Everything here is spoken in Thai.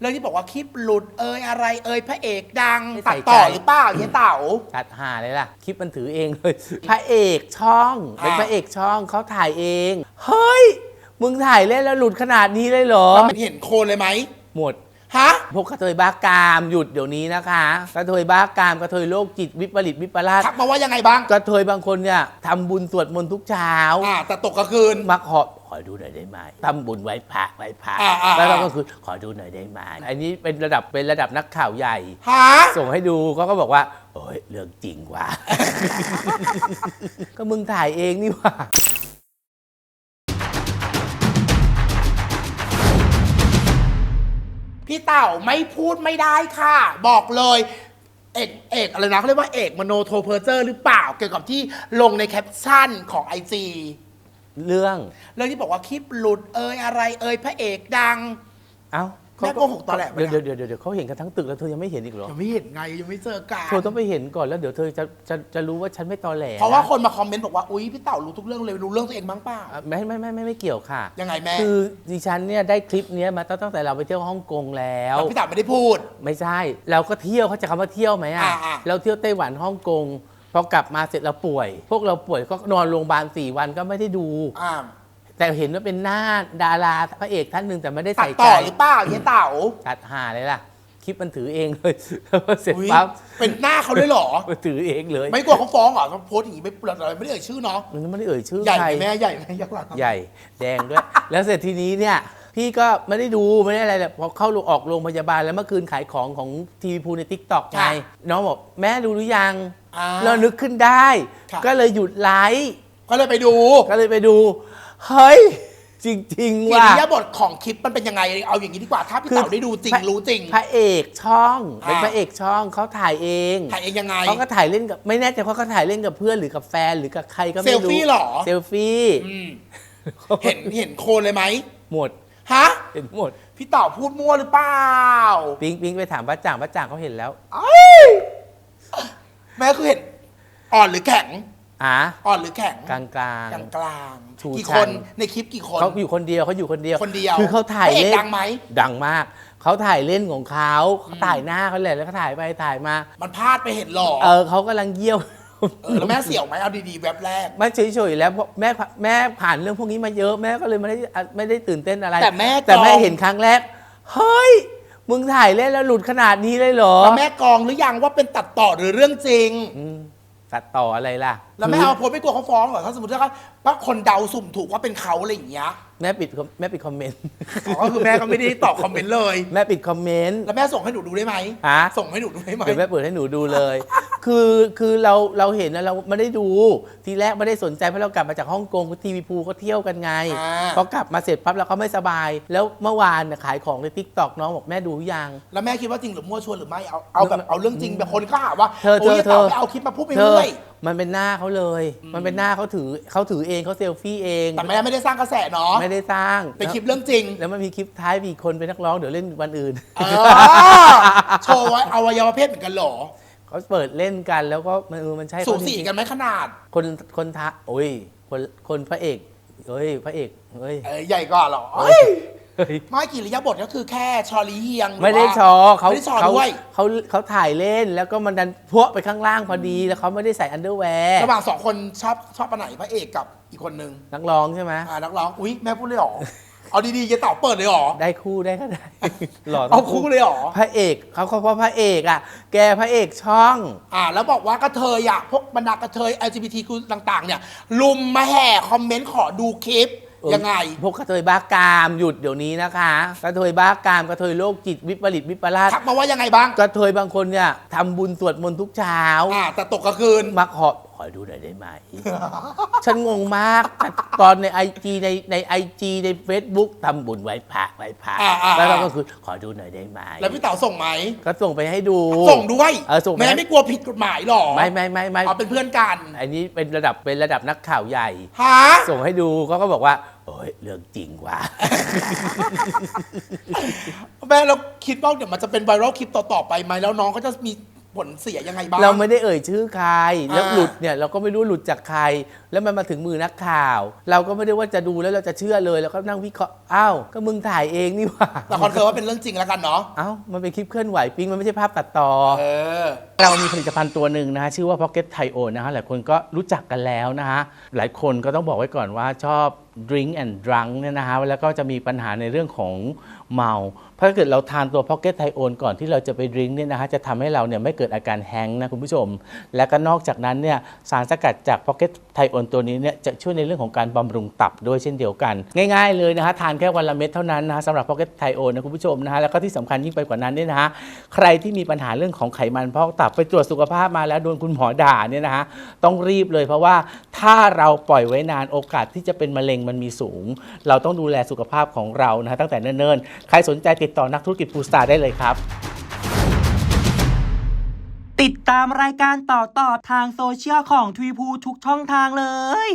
เรื่องที่บอกว่าคลิปหลุดเอยอะไรเอยพระเอกดังไม่ตัใส่ดต่อใจหรือเปล่าเฮียเต๋าจัดหาเลยล่ะ คลิปมันถือเองเลย พระเอกช่องเป็นอ่าพระเอกช่องเขาถ่ายเอง เฮ้ย มึงถ่ายเล่นแล้วหลุดขนาดนี้เลยเหรอแล้วมันเห็นโคนเลยไหมหมด ฮะ พวกกระเทยบ้ากามหยุดเดี๋ยวนี้นะคะกระเทยบ้ากามกระเทยโรคจิตวิปริตวิปลาสทักมาว่ายังไงบ้างกระเทยบางคนเนี่ยทำบุญสวดมนต์ทุกเช้า อ่าแต่ตกกลางคืน มาขอ ขอดูหน่อยได้ไหมทำบุญไว้พระไว้พระอ่าอ่า แล้วเราอ่าก็คือขอดูหน่อยได้ไหมอันนี้เป็นระดับเป็นระดับนักข่าวใหญ่ฮะส่งให้ดูเขาก็บอกว่าโอ้ยเรื่องจริงว่ะ ก็มึงถ่ายเองนี่หว่า พี่เต่าไม่พูดไม่ได้ค่ะ บอกเลย เอกเอกอะไรนะเขาเรียกว่าเอกมโนโทเพอร์เจอร์หรือเปล่า เกี่ยวกับที่ลงในแคปชั่นของไอจี เรื่อง เรื่องที่บอกว่าคลิปหลุดเอยอะไรเอยพระเอกดัง เอ้าแม่โกหกตอนแรกปะเดี๋ยวเนี่ยเดี๋ยวเดี๋ยวเดี๋ยวเขาเห็นกันทั้งตึกแล้วเธอยังไม่เห็นอีกเหรอยังไม่เห็นไงยังไม่เจอกันเธอต้องไปเห็นก่อนแล้วเดี๋ยวเธอจะจะจะรู้ว่าฉันไม่ตอแหลเพราะว่าคนมาคอมเมนต์บอกว่าอุ๊ยพี่เต่ารู้ทุกเรื่องเลยรู้เรื่องตัวเองบ้างเปล่าอะไม่ไม่ไม่ไม่ไม่เกี่ยวค่ะ ยังไงแม่คือดิฉันเนี่ยได้คลิปเนี้ยมาตั้งตั้งแต่เราไปเที่ยวฮ่องกงแล้วพี่เต่าไม่ได้พูด ไม่ใช่ เราก็เที่ยวเขาใจะคำว่าเที่ยวไหมอะอ่าอ่า เราเที่ยวไต้หวันฮ่องกง พอกลับมาเสร็จเราป่วย พวกเราป่วยก็นอนโรงพยาบาลสี่วันก็ไม่ได้ดู อ่าแต่เห็นว่าเป็นหน้าดาราพระเอกท่านหนึ่งแต่ไม่ได้ตัดใส่ต่ใจอหรือเปล่าเฮียเต่าจัดหาเลยล่ะ คลิปมันถือเองเลยแล้วพอเสร็จอุ๊ยปั๊บเป็นหน้าเขาเลยเหรอ มันถือเองเลยไม่กลัวเขาฟ้องเหรอเขาโพสต์อย่างนี้ไม่เราไม่ได้เอ่ยชื่อเนาะมันไม่ได้เอ่ยชื่อใหญ่ใคไหรมแม่ใหญ่ไหมยักษ์หลัง ใหญ่แดงด้วย แล้วเสร็จทีนี้เนี่ย พี่ก็ไม่ได้ดูไม่ได้อะไรเลยพอเข้าออกโรงพยาบาลแล้วเมื่อคืนขายของของทีวีพูในทิกตอกไงน้องบอกแม่ดูหรือยังอ่าเรานึกขึ้นได้ ค่ะ ก็เลยหยุดไลฟ์ก็เลยไปดูก็เลยไปดู เฮ้ย จริงๆอิว่าริยาบถของคลิปมันเป็นยังไง เอาอย่างนี้ดีกว่า ถ้าพี่เต๋าได้ดูจริงพะรู้จริง พระเอกช่องเป็นอ่า พระเอกช่องเขาถ่ายเองถ่ายเองยังไง เขาก็ถ่ายเล่นกับไม่แน่ใจว่าเขาถ่ายเล่นกับเพื่อนหรือกับแฟนหรือกับใครก็เซไม่ลรู้ฟี่เหรอ เซลฟี่อืมเห็นเห็นโคนเลยไหมหมดฮะ เห็นหมด พี่เต๋าพูดมั่วหรือเปล่าปิงปิงไปถามป้าจ่างป้าจ่างเขาเห็นแล้วแม่คือเห็น อ่อนหรือแข็ง อะอ่อนหรือแข็งกลางกลาง กลางกลางๆชูกี่ชัคนน ในคลิปกี่คน เขาอยู่คนเดียวเขาอยู่คนเดียวคนเดียวคือเขาถ่ายพระเอกเล่นดังไหม ดังมาก เขาถ่ายเล่นของเขาเขาถ่ายหน้าเขาแหละแล้วก็ถ่ายไปถ่ายมา มันพลาดไปเห็นหรอ เออเขากำลังเยี่ยว เออแล้วแม่เสี่ยวไหมเอาดีๆแวบแรกไม่เฉยๆแล้วเพราะแม่แม่ผ่านเรื่องพวกนี้มาเยอะแม่ก็เลยไม่ได้ไม่ได้ตื่นเต้นอะไร แต่แม่แต่แม่กองเห็นครั้งแรก เฮ้ย มึงถ่ายเล่นแล้วหลุดขนาดนี้เลยเหรอแล้วแม่กรองหรือยังว่าเป็นตัดต่อหรือเรื่องจริง อืมตัดต่ออะไรล่ะแล้วแม่เอาโพสต์ไม่กลัวเขาฟ้องเหรอถ้าสมมติถ้าว่าคนเดาสุ่มถูกว่าเป็นเขาอะไรอย่างเงี้ยแม่ปิดคอมแม่ปิดคอมเมนต์อ๋อก็คือแม่ก็ไม่ได้ตอบคอมเมนต์เลย แม่ปิดคอมเมนต์แล้วแม่ส่งให้หนูดูได้ไหมฮะส่งให้หนูดูได้ไหมเดี๋ยวแม่เปิดให้หนูดูเลย คือคือเราเราเห็นนะเราไม่ได้ดูทีแรกไม่ได้สนใจเพราะเรากลับมาจากฮ่องกงทีวีพูเขาเที่ยวกันไงอ่า พอกลับมาเสร็จปั๊บเราก็ไม่สบาย แล้วเมื่อวานน่ะขายของในทิกตอกน้องบอกแม่ดูหรือยัง แล้วแม่คิดว่าจริงหรือมั่วชวนหรือไม่เอาเอาแบบเอาเรื่องจริงแบบคนก็หาว่าเธอเธอโยเธอไปเอาคลิปมาพูดไปเธอเรื่อยมันเป็นหน้าเขาเลย มันเป็นหน้าเขาถือเขาถือเองเขาเซลฟี่เองแต่แม่ไม่ได้สร้างกระแสเนาะไม่ได้สร้างเป็นคลิปเรื่องจริงแล้วมันมีคลิปท้ายมีคนเป็นนักร้องเดี๋ยวเล่นวันอื่น เออโชว์ไว้อวัยวะเพศเหมือนกันเหรอ เขาเปิดเล่นกันแล้วก็มันเออมันใช่สูเขาจสีริงกันไหมขนาดๆคนคนทะโอ้ย คนคนพระเอกเอ้ยพระเอกเอ้ยเออใหญ่กว่าเหรอเฮ้ยเฮ้ยไม่กี่ระยะบทก็คือแค่ชอลีเฮียงหรือไม่ได้ว่าชอเขาไม่ได้ชอเขาด้วยเขาเขาถ่ายเล่นแล้วก็มันดันพวกไปข้างล่างพอดีแล้วเขาไม่ได้ใส่อันเดอร์แวร์ระหว่างสองคนชอบชอบอันไหนพระเอกกับอีกคนนึงนักร้องใช่ไหมอ่านักร้องอุ้ยแม่พูดเลยเหรอ เอาดีๆจะตอบเปิดเลยเหรอ ได้คู่ได้ก็ได้ หล่อทั้เอางคู่เลยเหรอ พระเอกเขาเขาเพราะพระเอกอะ แกพระเอกช่อง อ่า แล้วบอกว่ากระเทยอะ พวกบรรดากระเทย LGBT คือต่าง ๆ เนี่ย ลุมมาแห่คอมเมนต์ขอดูคลิป เออยังไง พวกกระเทยบ้ากามหยุดเดี๋ยวนี้นะคะกระเทยบ้ากามกระเทยโรคจิตวิปริตวิปลาสทักมาว่ายังไงบ้าง กระเทยบางคนเนี่ยทำบุญสวดมนต์ทุกเช้า อ่า แต่ตกกลางคืน มาขอ ขอดูหน่อยได้ไหม ฉันงงมากตอนในไอจีในในไอจีใน Facebook ทำบุญไว้พระไว้พระอ่าอ่า แล้วเราก็คือขอดูหน่อยได้ไหมแล้วพี่เต๋าส่งไหม ก็ส่งไปให้ดู ส่งด้วยเออส่งไป แม่ให้ไม่กลัวผิดกฎหมายหรอไม่ไม่ไม่ไม่เอาเป็นเพื่อนกันอันนี้เป็นระดับเป็นระดับนักข่าวใหญ่ ฮะส่งให้ดูเขาก็บอกว่า โอ้ยเรื่องจริงว่ะ แม่เราคิดว่าเดี๋ยวมันจะเป็นไวรัลคลิปต่อๆไปไหมแล้วน้องก็จะมีโพ ผลเสียยังไงบ้าง เราไม่ได้เอ่ยชื่อใคร แล้วอ่าหลุดเนี่ยเราก็ไม่รู้หลุดจากใคร แล้วมันมาถึงมือนักข่าว เราก็ไม่ได้ว่าจะดูแล้วเราจะเชื่อเลยแล้วก็นั่งวิเคราะห์อ้าวก็มึงถ่ายเองนี่หว่าแต่คอนเฟิร์มว่าเป็นเรื่องจริงแล้วกันเนาะเอ้ามันเป็นคลิปเคลื่อนไหวปิ๊งมันไม่ใช่ภาพตัดต่อ เออ เรามีผลิตภัณฑ์ตัวหนึ่งนะฮะชื่อว่า Pocket Thai o นะฮะหลายคนก็รู้จักกันแล้วนะฮะหลายคนก็ต้องบอกไว้ก่อนว่าชอบ drink and drunk เนี่ยนะฮะแล้วก็จะมีปัญหาในเรื่องของเมา เพราะถ้าเกิดเราทานตัว Pocket Thai o ก่อนที่เราจะไปดื่มเนี่ยนะฮะจะทำให้เราเนี่ยไม่เกิดอาการแฮงนะคุณผู้ชม และก็นอกจากนั้นเนี่ยสารสกัดจาก Pocket Thai o ตัวนี้เนี่ยจะช่วยในเรื่องของการบำรุงตับด้วยเช่นเดียวกัน ง่ายๆเลยนะฮะทานแค่วันละเม็ดเท่านั้นนะฮะสำหรับ Pocket Thai o นะคุณผู้ชมนะฮะแล้วก็ที่สำคัญยิ่งไปกว่านั้นเนี่ยนะฮะใครที่มีปัญหาเรื่องของไขมันพอกตับไปตรวจสุขภาพมาแล้วโดนคุณหมอด่าเนี่ยนะฮะต้องรีบเลยเพราะว่าถ้าเราปล่อยไว้นานโอกาสที่จะเป็นมะเร็งมันมีสูง เราต้องดูแลสุขภาพของเรานะฮะตั้งแต่เนิ่นๆ ใครสนใจติดต่อนักธุรกิจปูสตาร์ได้เลยครับ ติดตามรายการต่อๆทางโซเชียลของทวีพูทุกช่องทางเลย